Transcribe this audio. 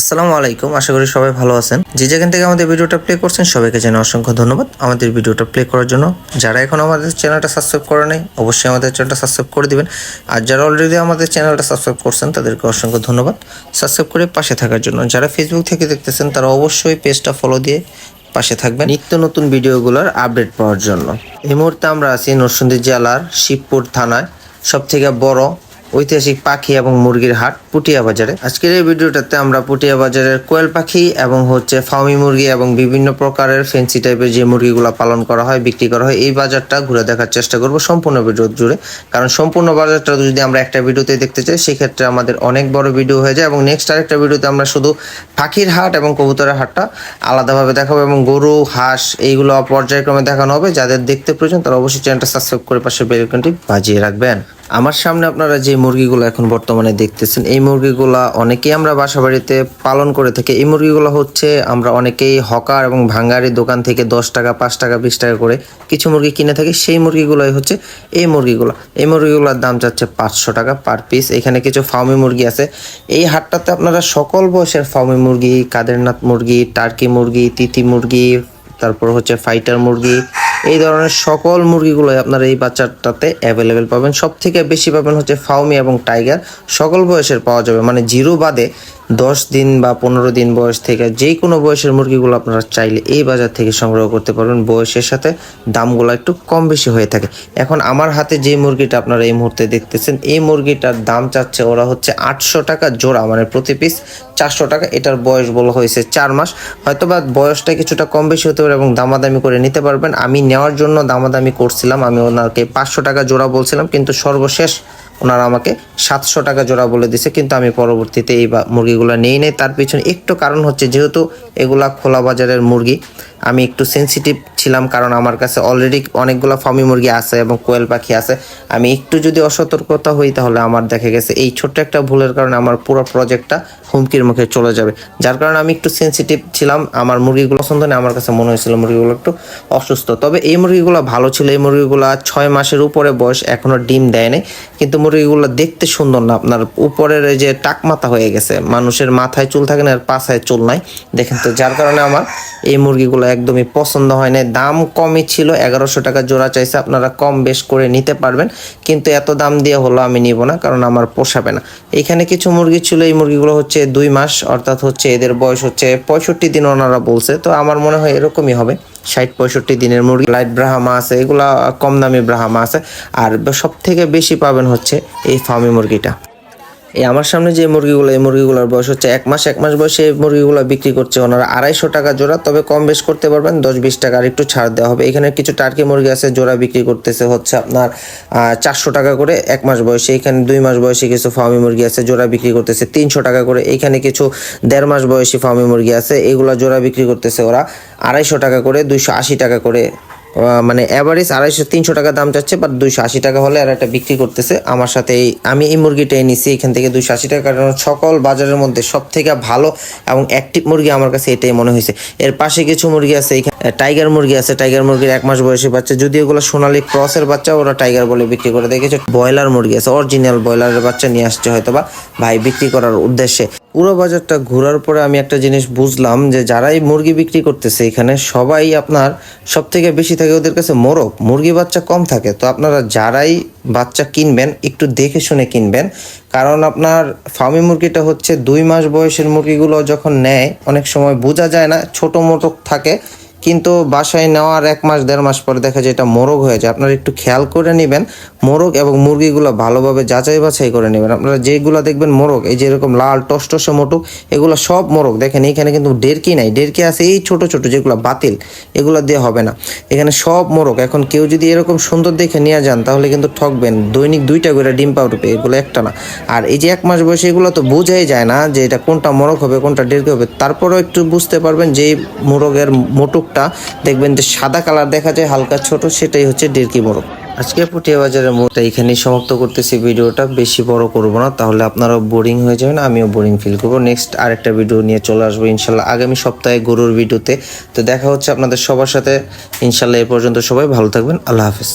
আসসালামু আলাইকুম, আশা করি সবাই ভালো আছেন। যে যেখান থেকে আমাদের ভিডিওটা প্লে করছেন, সবাইকে জানাই অসংখ্য ধন্যবাদ। আমাদের ভিডিওটা প্লে করার জন্য যারা এখন আমাদের চ্যানেলটা সাবস্ক্রাইব করে নেই, অবশ্যই আমাদের চ্যানেলটা সাবস্ক্রাইব করে দিবেন। আর যারা অলরেডি আমাদের চ্যানেলটা সাবস্ক্রাইব করছেন, তাদেরকে অসংখ্য ধন্যবাদ। সাবস্ক্রাইব করে পাশে থাকার জন্য। যারা ফেসবুক থেকে দেখতেছেন, তারা অবশ্যই পেজটা ফলো দিয়ে পাশে থাকবেন। নিত্য নতুন ভিডিওগুলোর আপডেট পাওয়ার জন্য। এই মুহূর্তে আমরা আছি নরসিংদী জেলার শিবপুর থানায়। সব থেকে বড় ঐতিহাসিক পাখি এবং মুরগির হাট পুটিয়া বাজারে। আজকের এই ভিডিওটাতে আমরা পুটিয়া বাজারের কোয়েল পাখি এবং হচ্ছে ফার্মি মুরগি এবং বিভিন্ন প্রকারের ফেন্সি টাইপের যে মুরগিগুলো পালন করা হয়, বিক্রি করা হয়, এই বাজারটা ঘুরে দেখার চেষ্টা করব সম্পূর্ণ ভিডিও জুড়ে। কারণ সম্পূর্ণ বাজারটা যদি আমরা একটা ভিডিওতে দেখতে চাই, সেক্ষেত্রে আমাদের অনেক বড় ভিডিও হয়ে যায় এবং নেক্সট আরেকটা ভিডিওতে আমরা শুধু পাখির হাট এবং কবুতরের হাটটা আলাদাভাবে দেখাবো এবং গরু, হাঁস এইগুলো পর্যায়ক্রমে দেখানো হবে। যাদের দেখতে প্রয়োজন তারা অবশ্যই চ্যানেলটা সাবস্ক্রাইব করে পাশে বেল আইকনটি বাজিয়ে রাখবেন। আমার সামনে আপনারা যে মুরগিগুলো এখন বর্তমানে দেখতেছেন, এই মুরগিগুলা অনেকেই আমরা বাসা বাড়িতে পালন করে থাকি। এই মুরগিগুলো হচ্ছে আমরা অনেকেই হকার এবং ভাঙ্গারি দোকান থেকে দশ টাকা, পাঁচ টাকা, বিশ টাকা করে কিছু মুরগি কিনে থাকি। সেই মুরগিগুলোই হচ্ছে এই মুরগিগুলো। এই মুরগিগুলোর দাম যাচ্ছে পাঁচশো টাকা পার পিস। এখানে কিছু ফার্মি মুরগি আছে। এই হাটটাতে আপনারা সকল বয়সের ফার্মি মুরগি, কাদেরনাথ মুরগি, টার্কি মুরগি, তিতি মুরগি, তারপর হচ্ছে ফাইটার মুরগি এই ধরনের সকল মুরগিগুলোই আপনারা এই বাচ্চাটাতে অ্যাভেলেবেল পাবেন। সব থেকে বেশি পাবেন হচ্ছে ফাউমি এবং টাইগার। সকল বয়সের পাওয়া যাবে। মানে জিরো বাদে দশ দিন বা পনেরো দিন বয়স থেকে যে কোনো বয়সের মুরগিগুলো আপনারা চাইলে এই বাজার থেকে সংগ্রহ করতে পারবেন। বয়সের সাথে দামগুলো একটু কম বেশি হয়ে থাকে। এখন আমার হাতে যে মুরগিটা আপনারা এই মুহূর্তে দেখতেছেন, এই মুরগিটার দাম চাচ্ছে ওরা হচ্ছে আটশো টাকা জোড়া মানে প্রতি পিস চারশো টাকা। এটার বয়স বলা হয়েছে চার মাস। হয়তো বা বয়সটা কিছুটা কম বেশি হতে পারে এবং দামাদামি করে নিতে পারবেন। আমি নেওয়ার জন্য দামাদামি করছিলাম, আমি ওনাকে পাঁচশো টাকা জোড়া বলছিলাম, কিন্তু সর্বশেষ ওনারা আমাকে সাতশো টাকা জোড়া বলে দিছে, কিন্তু আমি পরবর্তীতে এই মুরগিগুলো নিয়ে নেই। তার পিছনে একটু কারণ হচ্ছে, যেহেতু এগুলা খোলা বাজারের মুরগি আমি একটু সেনসিটিভ ছিলাম কারণ আমার কাছে অলরেডি অনেকগুলো ফার্মি মুরগি আছে এবং কোয়েল পাখি আছে। আমি একটু যদি অসতর্কতা হই তাহলে আমার দেখা গেছে এই ছোট্ট একটা ভুলের কারণে আমার পুরো প্রজেক্টটা হুমকির মুখে চলে যাবে। যার কারণে আমি একটু সেনসিটিভ ছিলাম, আমার মুরগিগুলো পছন্দ নেই আমার কাছে মনে হয়েছিল মুরগিগুলো একটু অসুস্থ। তবে এই মুরগিগুলো ভালো ছিল, এই মুরগিগুলো ছয় মাসের উপরে বয়স এখনও ডিম দেয়নি কিন্তু মুরগিগুলো দেখতে সুন্দর না, আপনার উপরের এই যে টাক মাথা হয়ে গেছে, মানুষের মাথায় চুল থাকে না, আর পাশায় চুল নাই। দেখেন তো, যার কারণে আমার এই মুরগিগুলো একদমই পছন্দ হয় না দাম কমই ছিল, এগারোশো টাকা জোড়া চাইছে, আপনারা কম বেশ করে নিতে পারবেন। কিন্তু এত দাম দিয়ে হলো আমি নিব না, কারণ আমার পোষাবে না। এখানে কিছু মুরগি ছিল, এই মুরগিগুলো হচ্ছে দুই মাস, অর্থাৎ হচ্ছে এদের বয়স হচ্ছে পঁয়ষট্টি দিন ওনারা বলছে। তো আমার মনে হয় এরকমই হবে, ষাট, পঁয়ষট্টি দিনের মুরগি। লাইট ব্রাহামা আছে, এগুলা কম দামি ব্রাহামা আছে। আর সব থেকে বেশি পাবেন হচ্ছে এই ফার্মি মুরগিটা। এই আমার সামনে যে মুরগিগুলো, এই মুরগিগুলোর বয়স হচ্ছে এক মাস এক মাস বয়সে এই মুরগিগুলো বিক্রি করছে ওনারা আড়াইশো টাকা জোড়া, তবে কম বেশ করতে পারবেন, দশ বিশ টাকা আর একটু ছাড় দেওয়া হবে। এখানে কিছু টার্কি মুরগি আছে, জোড়া বিক্রি করতেছে হচ্ছে আপনার চারশো টাকা করে এক মাস বয়সে, এখানে দুই মাস বয়সে কিছু ফার্মি মুরগি আছে, জোড়া বিক্রি করতেছে তিনশো টাকা করে। এখানে কিছু দেড় মাস বয়সী ফার্মি মুরগি আছে, এগুলা জোড়া বিক্রি করতেছে ওরা আড়াইশো টাকা করে, দুইশো আশি টাকা করে। মানে অ্যাভারেজ আড়াইশো, তিনশো টাকা দাম চাচ্ছে বাট দুইশো আশি টাকা হলে আর একটা বিক্রি করতেছে। আমার সাথে এই আমি এই মুরগিটাই নিছি, এখান থেকে দুইশো আশি টাকা কারণ সকল বাজারের মধ্যে সব থেকে ভালো এবং অ্যাক্টিভ মুরগি আমার কাছে এটাই মনে হয়েছে। এর পাশে কিছু মুরগি আছে, এখানে টাইগার মুরগি আছে। টাইগার মুরগির এক মাস বয়সী বাচ্চা, যদি ওগুলো সোনালি ক্রসের বাচ্চা, ওরা টাইগার বলে বিক্রি করে। দেখেছে? ব্রয়লার মুরগি আছে অরিজিনাল ব্রয়লারের বাচ্চা নিয়ে আসছে হয়তো বা ভাই বিক্রি করার উদ্দেশ্যে। পুরো বাজারটা ঘোরার পরে আমি একটা জিনিস বুঝলাম যে যারাই মুরগি বিক্রি করতেছে এখানে সবাই আপনার সব থেকে বেশি থাকে ওদের কাছে মোরগ। মুরগি বাচ্চা কম থাকে। তো আপনারা যারাই বাচ্চা কিনবেন, একটু দেখে শুনে কিনবেন। কারণ আপনার ফার্মি মুরগিটা হচ্ছে দুই মাস বয়সের মুরগিগুলো যখন নেয়, অনেক সময় বোঝা যায় না, ছোট মোটো থাকে। কিন্তু বাসায় নেওয়ার এক মাস, দেড় মাস পরে দেখা যায় এটা মোরগ হয়ে যায়। আপনারা একটু খেয়াল করে নেবেন, মোরগ এবং মুরগিগুলো ভালোভাবে যাচাই বাছাই করে নেবেন। আপনারা যেগুলো দেখবেন মোরগ, এই যে এরকম লাল টসটসে মোটুক এগুলো সব মোরগ। দেখেন এখানে কিন্তু ডেরকি নাই। ডেরকি আছে এই ছোট ছোট যেগুলো বাতিল, এগুলো দিয়ে হবে না। এখানে সব মোরগ। এখন কেউ যদি এরকম সুন্দর দেখে নিয়ে যান, তাহলে কিন্তু ঠকবেন। দৈনিক দুইটা করে ডিম পাউডার এগুলো একটা না। আর এই যে এক মাস বয়সে এগুলো তো বোঝাই যায় না যে এটা কোনটা মোরগ হবে, কোনটা ডেরকি হবে। তারপরেও একটু বুঝতে পারবেন যে মোরগের মোটুকটা দেখবেন যে সাদা কালার দেখা যায়, হালকা ছোট, সেটাই হচ্ছে ডেরকি মোরগ। আজকে পুটিয়া বাজারের মোড়টা এখানেই সমাপ্ত করতেছি ভিডিওটা, বেশি বড় করব না, তাহলে আপনারাও বোরিং হয়ে যাবেন, আমিও বোরিং ফিল করব। নেক্সট আরেকটা ভিডিও নিয়ে চলে আসব, ইনশাল্লাহ আগামী সপ্তাহে গরুর ভিডিওতে তো দেখা হচ্ছে আপনাদের সবার সাথে, ইনশাল্লাহ এ পর্যন্ত সবাই ভালো থাকবেন, আল্লাহ হাফেজ।